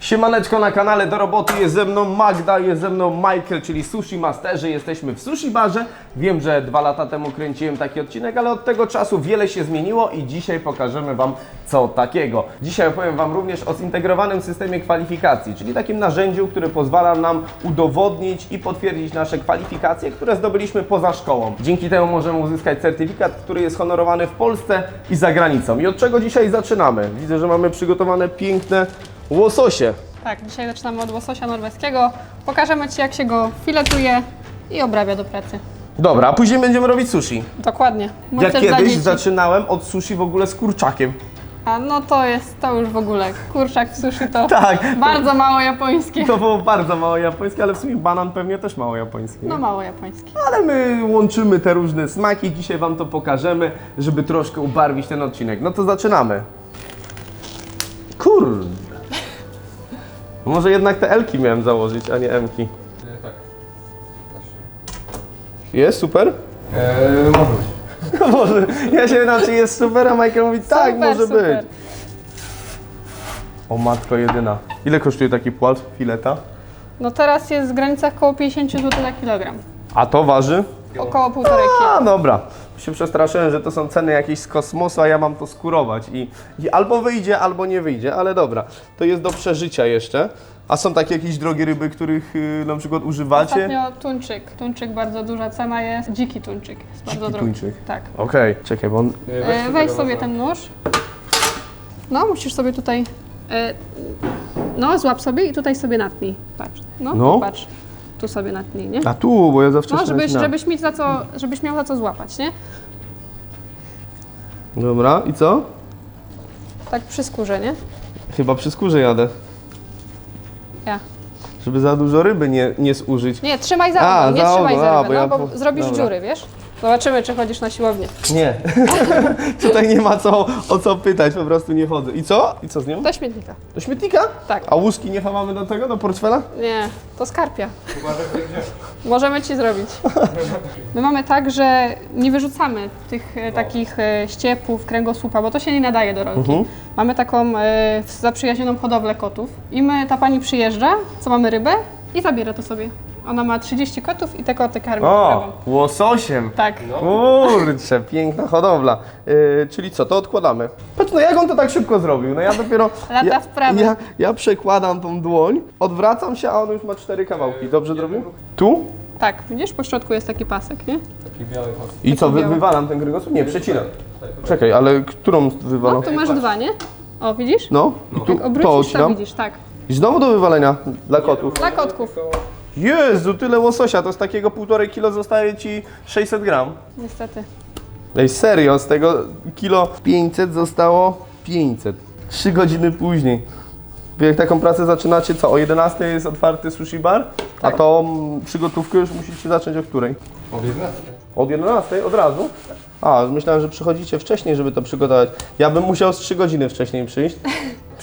Siemaneczko na kanale do roboty, jest ze mną Magda, jest ze mną Michael, czyli Sushi Masterzy. Jesteśmy w Sushi Barze. Wiem, że dwa lata temu kręciłem taki odcinek, ale od tego czasu wiele się zmieniło i dzisiaj pokażemy Wam co takiego. Dzisiaj opowiem Wam również o zintegrowanym systemie kwalifikacji, czyli takim narzędziu, które pozwala nam udowodnić i potwierdzić nasze kwalifikacje, które zdobyliśmy poza szkołą. Dzięki temu możemy uzyskać certyfikat, który jest honorowany w Polsce i za granicą. I od czego dzisiaj zaczynamy? Widzę, że mamy przygotowane piękne łososie. Tak, dzisiaj zaczynamy od łososia norweskiego. Pokażemy Ci, jak się go filetuje i obrabia do pracy. Dobra, a później będziemy robić sushi. Dokładnie. Mój Ja też dla kiedyś dzieci. zaczynałem od sushi w ogóle z kurczakiem. A no to jest, to już w ogóle, kurczak w sushi to Tak. bardzo mało japońskie. To było bardzo mało japońskie, ale w sumie banan pewnie też mało japoński. nie? No mało japońskie. Ale my łączymy te różne smaki, dzisiaj Wam to pokażemy, żeby troszkę ubarwić ten odcinek. No to zaczynamy. Kurde. Może jednak te Elki miałem założyć, a nie Mki. tak. Jest super? Eee, może być. może. Ja się pytam, czy jest super, a Michael mówi tak, Super, może super. być. O matko jedyna. Ile kosztuje taki płat fileta? No teraz jest w granicach około 50 zł za kilogram. A to waży? Około półtorej kilo. A dobra. Się przestraszyłem, że to są ceny jakieś z kosmosu, a ja mam to skurować i, i albo wyjdzie, albo nie wyjdzie, ale dobra. To jest do przeżycia jeszcze. A są takie jakieś drogie ryby, których y, na przykład używacie? Ostatnio tuńczyk. Tuńczyk bardzo duża cena jest. Dziki tuńczyk. Jest bardzo Dziki drogi. tuńczyk. Tak. Okej, czekaj, bo on... E, weź sobie ten nóż. No, musisz sobie tutaj. E, no, złap sobie i tutaj sobie natnij. Patrz. No, No. patrz. Tu sobie natnij, nie? A tu, bo ja zawsze No, żebyś, żebyś, mieć za co, żebyś miał za co złapać, nie? Dobra, i co? Tak przy skórze, nie? Chyba przy skórze jadę, Ja. żeby za dużo ryby nie, nie zużyć. Nie, trzymaj za ogon, nie za trzymaj ogon, za a, rybę, bo no, bo zrobisz dobra. dziury, wiesz? Zobaczymy, czy chodzisz na siłownię. Nie. Tutaj nie ma co, o co pytać, po prostu nie chodzę. I co? I co z nią? Do śmietnika. Do śmietnika? Tak. A łuski nie chowamy do tego, do portfela? Nie, to skarpia. Możemy ci zrobić. My mamy tak, że nie wyrzucamy tych e, takich e, ściepów, kręgosłupa, bo to się nie nadaje do rolki. Mhm. Mamy taką e, zaprzyjaźnioną hodowlę kotów i my, ta pani przyjeżdża, co mamy rybę i zabiera to sobie. Ona ma 30 kotów i te koty karmi O, rybą. łososiem. Tak. Kurczę, piękna hodowla. Yy, czyli co, to odkładamy. Patrz, no jak on to tak szybko zrobił? No ja dopiero... Lata ja, w prawo. Ja, ja przekładam tą dłoń, odwracam się, a on już ma cztery kawałki. Dobrze zrobił? Tu? Tak, widzisz, po środku jest taki pasek, nie? Taki biały pas. I co, wy, wywalam ten kręgosłup? Nie, przecinam. Czekaj, ale którą No, wywalam? tu masz dwa, nie? O, widzisz? No, i tu Jak to obrócisz, to odcinam. widzisz, tak. I znowu do wywalenia dla kotów. Dla kotków, Jezu, tyle łososia, to z takiego półtorej kilo zostaje Ci 600 gram. niestety. Ej, serio, z tego kilo 500 zostało 500. 3 godziny później. Wy jak taką pracę zaczynacie, co? O 11 jest otwarty sushi bar? A to mm, przygotówkę już musicie zacząć o której? Od 11. Od 11 od razu? A, myślałem, że przychodzicie wcześniej, żeby to przygotować. Ja bym musiał z 3 godziny wcześniej przyjść.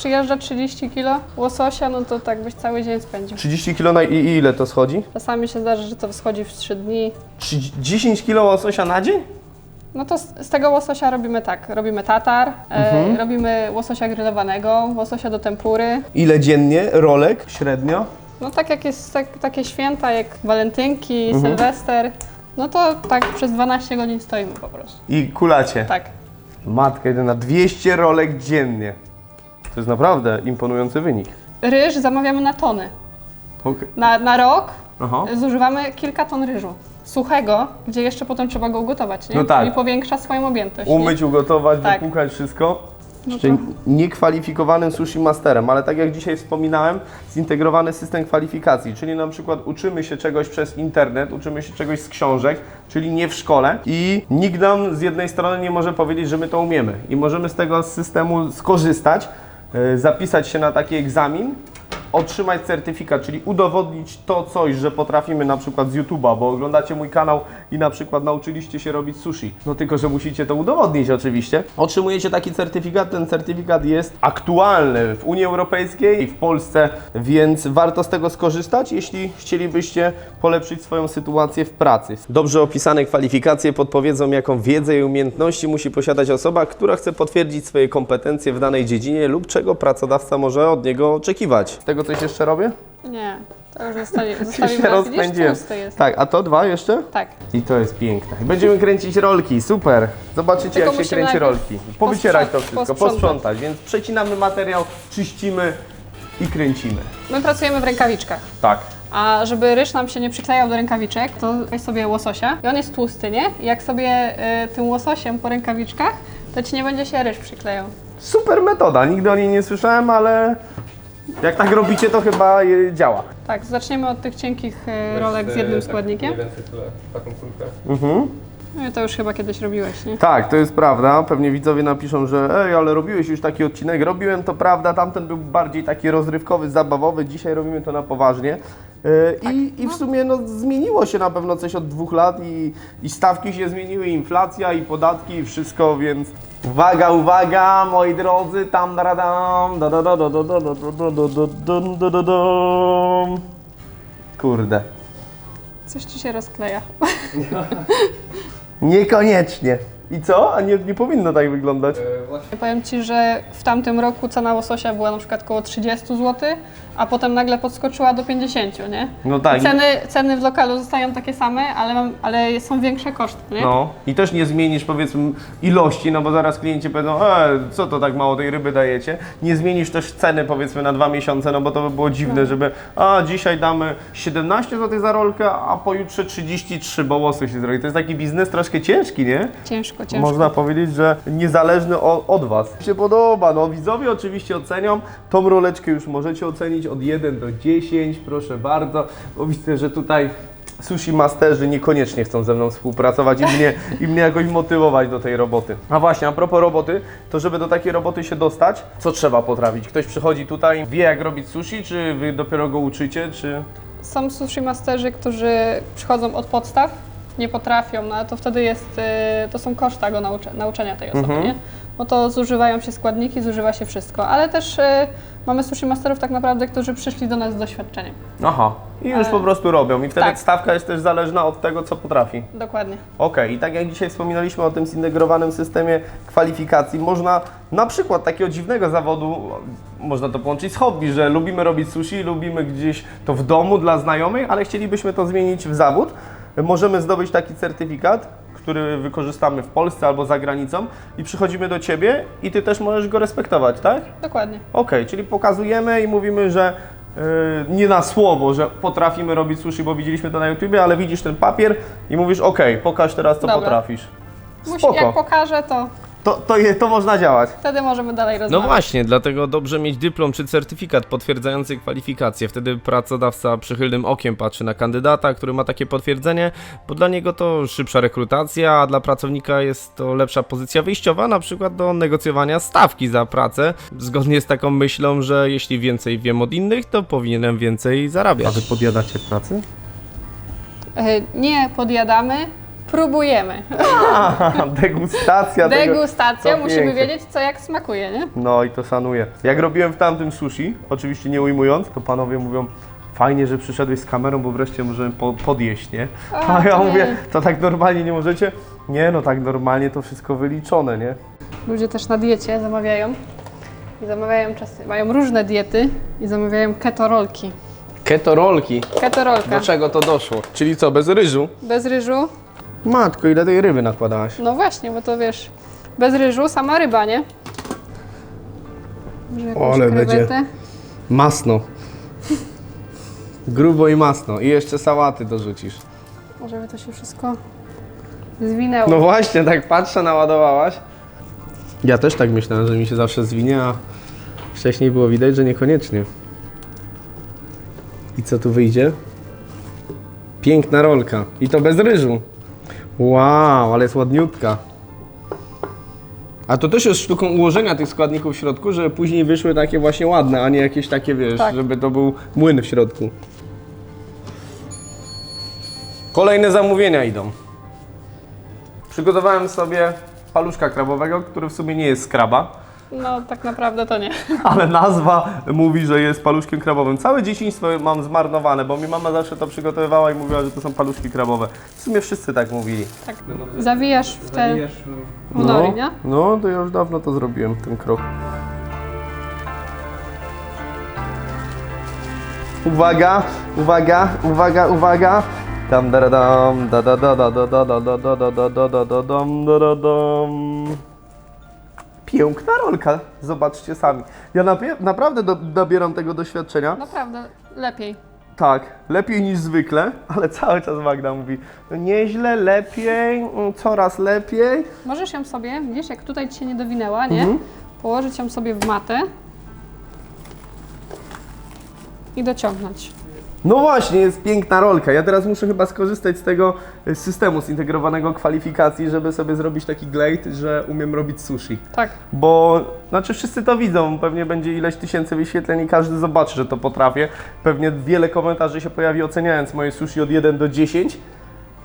Przyjeżdża 30 kilo łososia, no to tak byś cały dzień spędził. 30 kilo na i i ile to schodzi? Czasami się zdarzy, że to schodzi w 3 dni. 30 10 kilo łososia na dzień? No to z, z tego łososia robimy tak. Robimy tatar, Mhm. e, robimy łososia grillowanego, łososia do tempury. Ile dziennie? Rolek średnio? No tak jak jest tak, takie święta jak walentynki, Mhm. sylwester, no to tak przez 12 godzin stoimy po prostu. I kulacie. Tak. Matka jedyna, 200 rolek dziennie. To jest naprawdę imponujący wynik. Ryż zamawiamy na tony. Okej. Na, na rok Aha. zużywamy kilka ton ryżu. Suchego, gdzie jeszcze potem trzeba go ugotować, nie? No tak. Czyli powiększa swoją objętość. nie? Umyć, ugotować, Tak. wypłukać wszystko. No Jeszcze niekwalifikowanym sushi masterem, ale tak jak dzisiaj wspominałem, zintegrowany system kwalifikacji, czyli na przykład uczymy się czegoś przez internet, uczymy się czegoś z książek, czyli nie w szkole i nikt nam z jednej strony nie może powiedzieć, że my to umiemy i możemy z tego systemu skorzystać, zapisać się na taki egzamin otrzymać certyfikat, czyli udowodnić to coś, że potrafimy na przykład z YouTube'a, bo oglądacie mój kanał i na przykład nauczyliście się robić sushi. No tylko, że musicie to udowodnić oczywiście. Otrzymujecie taki certyfikat, ten certyfikat jest aktualny w Unii Europejskiej i w Polsce, więc warto z tego skorzystać, jeśli chcielibyście polepszyć swoją sytuację w pracy. Dobrze opisane kwalifikacje podpowiedzą, jaką wiedzę i umiejętności musi posiadać osoba, która chce potwierdzić swoje kompetencje w danej dziedzinie lub czego pracodawca może od niego oczekiwać. Z tego coś jeszcze robię? Nie, to już zostawi, Się zostawimy. raz. Widzisz, rozpędziłem. tłusty jest. Tak, a to dwa jeszcze? Tak. I to jest piękne. Będziemy kręcić rolki, super. Zobaczycie Tylko jak się musimy kręci najpierw rolki. Powycierać to posprząt- wszystko, posprzątać. posprzątać. Więc przecinamy materiał, czyścimy i kręcimy. My pracujemy w rękawiczkach. Tak. A żeby ryż nam się nie przyklejał do rękawiczek, to weź sobie łososia i on jest tłusty, nie? I jak sobie y, tym łososiem po rękawiczkach, to ci nie będzie się ryż przyklejał. Super metoda, nigdy o niej nie słyszałem, ale jak tak robicie, to chyba e, działa. Tak, zaczniemy od tych cienkich y, rolek z jednym tak składnikiem. Mniej więcej tyle, taką kulkę. No i to już chyba kiedyś robiłeś, nie? Tak, to jest prawda. Pewnie widzowie napiszą, że ej, ale robiłeś już taki odcinek. Robiłem, to prawda, tamten był bardziej taki rozrywkowy, zabawowy. Dzisiaj robimy to na poważnie. Yy, I, I w sumie no, zmieniło się na pewno coś od dwóch lat i, i stawki się zmieniły, i inflacja, i podatki, i wszystko, więc uwaga, uwaga, moi drodzy, tam da da dam, da da da da da da da da da da da da da dam. Kurde. Coś ci się rozkleja. Niekoniecznie. I co? A nie, nie powinno tak wyglądać. E, Powiem Ci, że w tamtym roku cena łososia była na przykład około 30 zł, a potem nagle podskoczyła do 50, nie? No tak. I Ceny, ceny w lokalu zostają takie same, ale, mam, ale są większe koszty, nie? No i też nie zmienisz powiedzmy ilości, no bo zaraz klienci powiedzą, e, co to tak mało tej ryby dajecie. Nie zmienisz też ceny powiedzmy na dwa miesiące, no bo to by było dziwne, żeby a dzisiaj damy 17 zł za rolkę, a pojutrze 33, bo łosy się zrobi. To jest taki biznes troszkę ciężki, nie? Ciężko, ciężko. Można powiedzieć, że niezależny o, od Was. Mi się podoba, no widzowie oczywiście ocenią. Tą roleczkę już możecie ocenić od 1 do 10, proszę bardzo, bo widzę, że tutaj sushi masterzy niekoniecznie chcą ze mną współpracować i mnie, i mnie jakoś motywować do tej roboty. A właśnie, a propos roboty, to żeby do takiej roboty się dostać, co trzeba potrafić? Ktoś przychodzi tutaj, wie jak robić sushi, czy Wy dopiero go uczycie, czy... Są sushi masterzy, którzy przychodzą od podstaw, nie potrafią, no ale to wtedy jest, y, to są koszta go naucze, nauczenia tej osoby, Mhm. nie? Bo to zużywają się składniki, zużywa się wszystko, ale też y, mamy sushi masterów tak naprawdę, którzy przyszli do nas z doświadczeniem. Aha, i już E, po prostu robią. I wtedy tak. stawka jest też zależna od tego, co potrafi. Dokładnie. Okej, i tak jak dzisiaj wspominaliśmy o tym zintegrowanym systemie kwalifikacji, można na przykład takiego dziwnego zawodu, można to połączyć z hobby, że lubimy robić sushi, lubimy gdzieś to w domu dla znajomych, ale chcielibyśmy to zmienić w zawód. Możemy zdobyć taki certyfikat, który wykorzystamy w Polsce albo za granicą i przychodzimy do Ciebie i Ty też możesz go respektować, tak? Dokładnie. Okej, czyli pokazujemy i mówimy, że yy, nie na słowo, że potrafimy robić sushi, bo widzieliśmy to na YouTubie, ale widzisz ten papier i mówisz, okej, pokaż teraz, co Dobra. potrafisz. Musi, jak pokaże, to To, to, je, to można działać. wtedy możemy dalej No rozmawiać. właśnie, dlatego dobrze mieć dyplom czy certyfikat potwierdzający kwalifikacje. Wtedy pracodawca przychylnym okiem patrzy na kandydata, który ma takie potwierdzenie, bo dla niego to szybsza rekrutacja, a dla pracownika jest to lepsza pozycja wyjściowa, na przykład do negocjowania stawki za pracę. Zgodnie z taką myślą, że jeśli więcej wiem od innych, to powinienem więcej zarabiać. podjadacie w pracy? Y, Nie podjadamy, próbujemy. degustacja tego. Degustacja, to musimy pięknie. wiedzieć, co jak smakuje, nie? No i to szanuję. Jak robiłem w tamtym sushi, oczywiście nie ujmując, to panowie mówią, fajnie, że przyszedłeś z kamerą, bo wreszcie możemy po, podjeść, nie? A, A ja to mówię, nie. to tak normalnie nie możecie? Nie, no tak normalnie to wszystko wyliczone, nie? Ludzie też na diecie zamawiają. I zamawiają czasy, mają różne diety i zamawiają keto rolki. Keto rolki. Keto rolka. czego to doszło? Czyli co, bez ryżu? Bez ryżu. Matko, ile tej ryby nakładałaś? No właśnie, bo to wiesz, bez ryżu sama ryba, nie? Może jakąś Ale będzie. krewetę. Masno. Grubo i masno. I jeszcze sałaty dorzucisz. Może by to się wszystko zwinęło. No właśnie, tak patrzę, naładowałaś. Ja też tak myślałem, że mi się zawsze zwinie, a wcześniej było widać, że niekoniecznie. I co tu wyjdzie? Piękna rolka. I to bez ryżu. Wow, ale jest ładniutka. A to też jest sztuką ułożenia tych składników w środku, żeby później wyszły takie właśnie ładne, a nie jakieś takie, wiesz, Tak. żeby to był młyn w środku. Kolejne zamówienia idą. Przygotowałem sobie paluszka krabowego, który w sumie nie jest z kraba, No tak naprawdę to nie. ale nazwa mówi, że jest paluszkiem krabowym. Całe dzieciństwo mam zmarnowane, bo mi mama zawsze to przygotowywała i mówiła, że to są paluszki krabowe. W sumie wszyscy tak mówili. Tak. Zawijasz w te nori, nie? no, to ja już dawno to zrobiłem, ten krok. Uwaga, uwaga, uwaga, uwaga. Tam da da dam, da da da da da da da da da da da da da da dam, da da dam. Piękna rolka, zobaczcie sami. Ja napie- naprawdę do, nabieram tego doświadczenia. Naprawdę, lepiej. Tak, lepiej niż zwykle, ale cały czas Magda mówi, no nieźle, lepiej, mm, coraz lepiej. Możesz ją sobie, widzisz, jak tutaj ci się nie dowinęła, nie? Mhm. Położyć ją sobie w matę i dociągnąć. No właśnie, jest piękna rolka. Ja teraz muszę chyba skorzystać z tego y, systemu zintegrowanego kwalifikacji, żeby sobie zrobić taki glade, że umiem robić sushi. Tak. Bo, znaczy wszyscy to widzą, pewnie będzie ileś tysięcy wyświetleń i każdy zobaczy, że to potrafię. Pewnie wiele komentarzy się pojawi oceniając moje sushi od 1 do 10,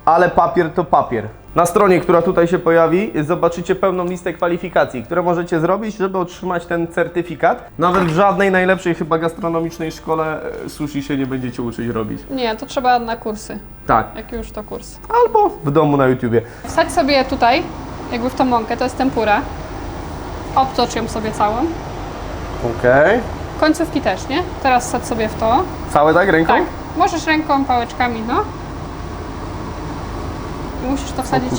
ale papier to papier. Na stronie, która tutaj się pojawi, zobaczycie pełną listę kwalifikacji, które możecie zrobić, żeby otrzymać ten certyfikat. Nawet w żadnej najlepszej chyba gastronomicznej szkole e, sushi się nie będziecie uczyć robić. Nie, to trzeba na kursy. Tak. Jak już to kurs. Albo w domu na YouTubie. Wsadź sobie tutaj, jakby w tą mąkę, to jest tempura. Obtocz ją sobie całą. Okej. Końcówki też, nie? Teraz wsadź sobie w to. Całe tak ręką? Tak. Możesz ręką, pałeczkami, no. I musisz to wsadzić.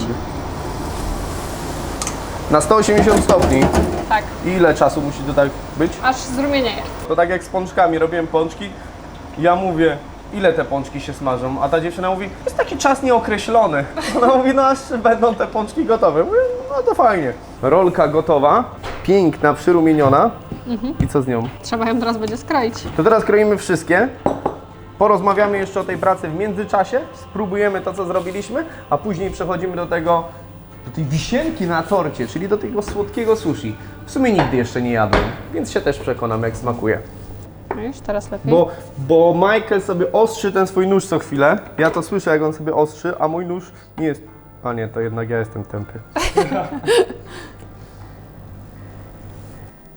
Na 180 stopni. Tak, ile czasu musi to tak być? aż zrumienieje. To tak jak z pączkami, robiłem pączki. Ja mówię, ile te pączki się smażą? A ta dziewczyna mówi, jest taki czas nieokreślony. Ona mówi, no aż będą te pączki gotowe. Mówię, no to fajnie. Rolka gotowa, piękna, przyrumieniona. I co z nią? Trzeba ją teraz będzie skroić. To teraz kroimy wszystkie. Porozmawiamy jeszcze o tej pracy w międzyczasie, spróbujemy to, co zrobiliśmy, a później przechodzimy do tego, do tej wisienki na torcie, czyli do tego słodkiego sushi. W sumie nigdy jeszcze nie jadłem, więc się też przekonam, jak smakuje. No już teraz lepiej. Bo, bo Michael sobie ostrzy ten swój nóż co chwilę. Ja to słyszę, jak on sobie ostrzy, a mój nóż nie jest... A nie, to jednak ja jestem tępy.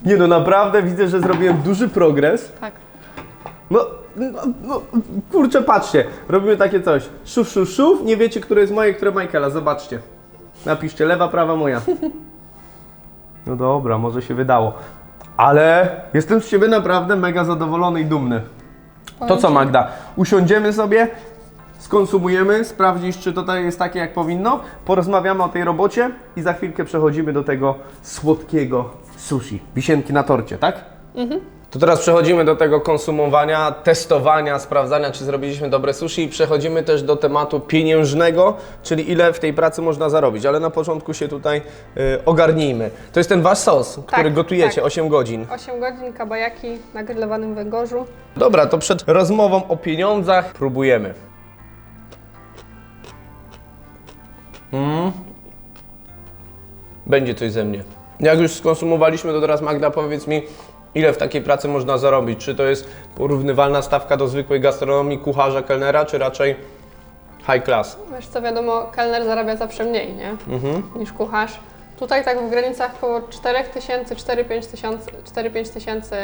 Nie no, naprawdę widzę, że zrobiłem duży progres. Tak. No, no, no, kurczę, patrzcie, robimy takie coś. Szuf, szuf, szuf, nie wiecie, które jest moje, które Michaela, zobaczcie. Napiszcie, lewa, prawa, moja. No dobra, może się wydało. Ale jestem z Ciebie naprawdę mega zadowolony i dumny. To co Magda, usiądziemy sobie, skonsumujemy, sprawdzisz czy to jest takie jak powinno, porozmawiamy o tej robocie i za chwilkę przechodzimy do tego słodkiego sushi. Wisienki na torcie, tak? To teraz przechodzimy do tego konsumowania, testowania, sprawdzania, czy zrobiliśmy dobre sushi i przechodzimy też do tematu pieniężnego, czyli ile w tej pracy można zarobić. Ale na początku się tutaj y, ogarnijmy. To jest ten wasz sos, który gotujecie tak. 8 godzin. 8 godzin kabajaki na grillowanym węgorzu. Dobra, to przed rozmową o pieniądzach próbujemy. Mm. Będzie coś ze mnie. Jak już skonsumowaliśmy, to teraz Magda powiedz mi, ile w takiej pracy można zarobić? Czy to jest porównywalna stawka do zwykłej gastronomii kucharza, kelnera, czy raczej high class? Wiesz co, wiadomo, kelner zarabia zawsze mniej, nie? Mhm. Niż kucharz. Tutaj tak w granicach około 4000, 4-5 tysięcy, 4-5 tysięcy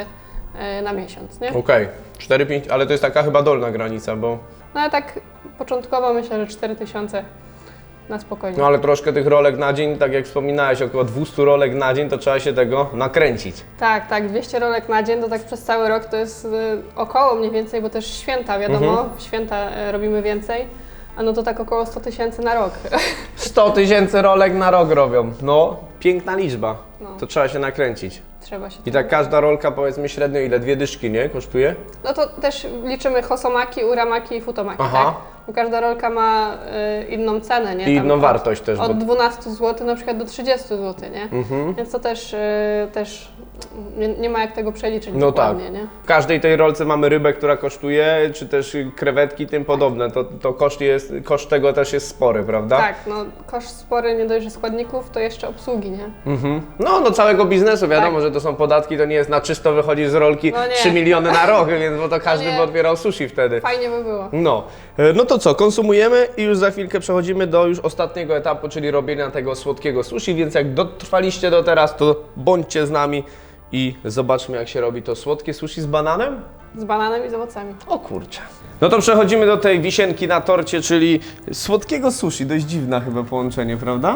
e, na miesiąc, nie? Okej, 4-5, ale to jest taka chyba dolna granica, bo... No ale tak początkowo myślę, że 4000 na spokojnie. No ale troszkę tych rolek na dzień, tak jak wspominałeś, około 200 rolek na dzień, to trzeba się tego nakręcić. Tak, tak, 200 rolek na dzień to tak przez cały rok to jest y, około mniej więcej, bo też święta, wiadomo, Mhm. w święta y, robimy więcej, a no to tak około 100 tysięcy na rok. 100 tysięcy rolek na rok robią. No, piękna liczba. No. To trzeba się nakręcić. Trzeba się I tak każda rolka powiedzmy średnio ile? Dwie dyszki, nie? Kosztuje? No to też liczymy hosomaki, uramaki i futomaki, Aha. tak? Bo każda rolka ma y, inną cenę, nie? I Tam inną od, wartość też. Od Bo... 12 zł na przykład do 30 zł, nie? Mhm. Więc to też, y, też nie, nie ma jak tego przeliczyć No tak. dokładnie, nie? W każdej tej rolce mamy rybę, która kosztuje, czy też krewetki, tym podobne. To, to koszt, jest, koszt tego też jest spory, prawda? Tak, no koszt spory nie dość, że składników, to jeszcze obsługi, nie? Mhm. No, no całego biznesu, wiadomo, Tak. że to są podatki, to nie jest na czysto wychodzi z rolki No nie. 3 miliony na rok, więc bo to każdy nie. by odbierał sushi wtedy. Fajnie by było. No, E, no to co, konsumujemy i już za chwilkę przechodzimy do już ostatniego etapu, czyli robienia tego słodkiego sushi, więc jak dotrwaliście do teraz, to bądźcie z nami i zobaczmy jak się robi to słodkie sushi z bananem. Z bananem i z owocami. O kurczę. No to przechodzimy do tej wisienki na torcie, czyli słodkiego sushi. Dość dziwne chyba połączenie, prawda?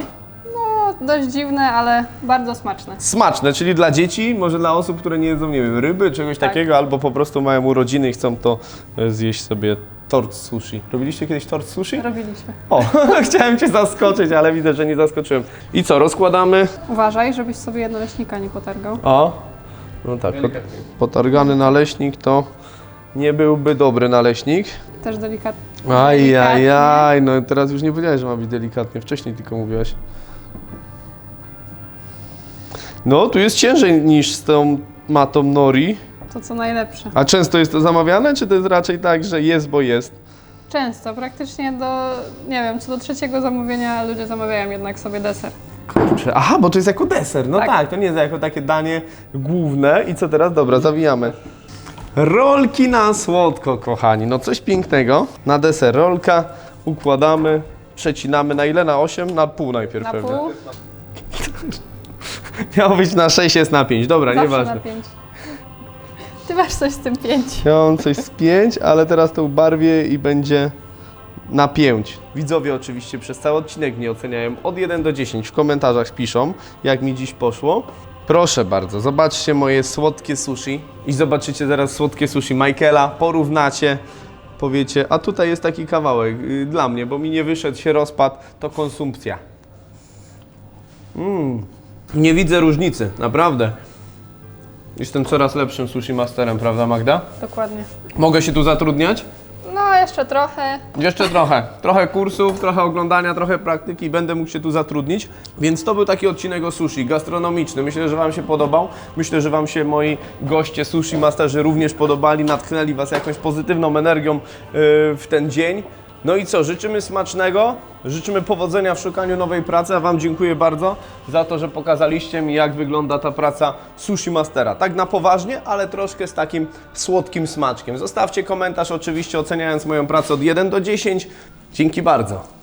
No, dość dziwne, ale bardzo smaczne. Smaczne, czyli dla dzieci, może dla osób, które nie jedzą, nie wiem, ryby, czegoś Tak. takiego, albo po prostu mają urodziny i chcą to e, zjeść sobie tort sushi. Robiliście kiedyś tort sushi? Robiliśmy. O, chciałem Cię zaskoczyć, ale widzę, że nie zaskoczyłem. I co, rozkładamy? Uważaj, żebyś sobie jednoleśnika nie potargał. O, no tak, potargany naleśnik to nie byłby dobry naleśnik. Też delikatnie. Aj, aj, aj, no teraz już nie powiedziałeś, że ma być delikatnie, wcześniej tylko mówiłaś. No, tu jest ciężej niż z tą matą nori. To co najlepsze. A często jest to zamawiane, czy to jest raczej tak, że jest, bo jest? Często, praktycznie do, nie wiem, co do trzeciego zamówienia ludzie zamawiają jednak sobie deser. Kurczę, Aha, bo to jest jako deser. No tak. Tak. to nie jest jako takie danie główne. I co teraz? Dobra, zawijamy. Rolki na słodko, kochani. No coś pięknego. Na deser rolka układamy, przecinamy na ile? Na 8? Na pół najpierw Na pewnie. pół, Miało być na 6, jest na 5. Dobra, zawsze nieważne. na pięć. Ty masz coś z tym pięć. Miałem coś z 5, ale teraz to ubarwię i będzie na 5. Widzowie oczywiście przez cały odcinek mnie oceniają od 1 do 10. W komentarzach piszą, jak mi dziś poszło. Proszę bardzo, zobaczcie moje słodkie sushi i zobaczycie zaraz słodkie sushi Michaela, porównacie, powiecie, a tutaj jest taki kawałek y, dla mnie, bo mi nie wyszedł, się rozpadł, to konsumpcja. Mm. Nie widzę różnicy, naprawdę. Jestem coraz lepszym sushi masterem, prawda Magda? Dokładnie. Mogę się tu zatrudniać? No, jeszcze trochę. Jeszcze trochę. Trochę kursów, trochę oglądania, trochę praktyki i będę mógł się tu zatrudnić. Więc to był taki odcinek o sushi, gastronomiczny. Myślę, że Wam się podobał. Myślę, że Wam się moi goście sushi masterzy również podobali, natchnęli Was jakąś pozytywną energią yy, w ten dzień. No i co, życzymy smacznego, życzymy powodzenia w szukaniu nowej pracy, a Wam dziękuję bardzo za to, że pokazaliście mi, jak wygląda ta praca sushi mastera. Tak na poważnie, ale troszkę z takim słodkim smaczkiem. Zostawcie komentarz oczywiście oceniając moją pracę od 1 do 10. Dzięki bardzo.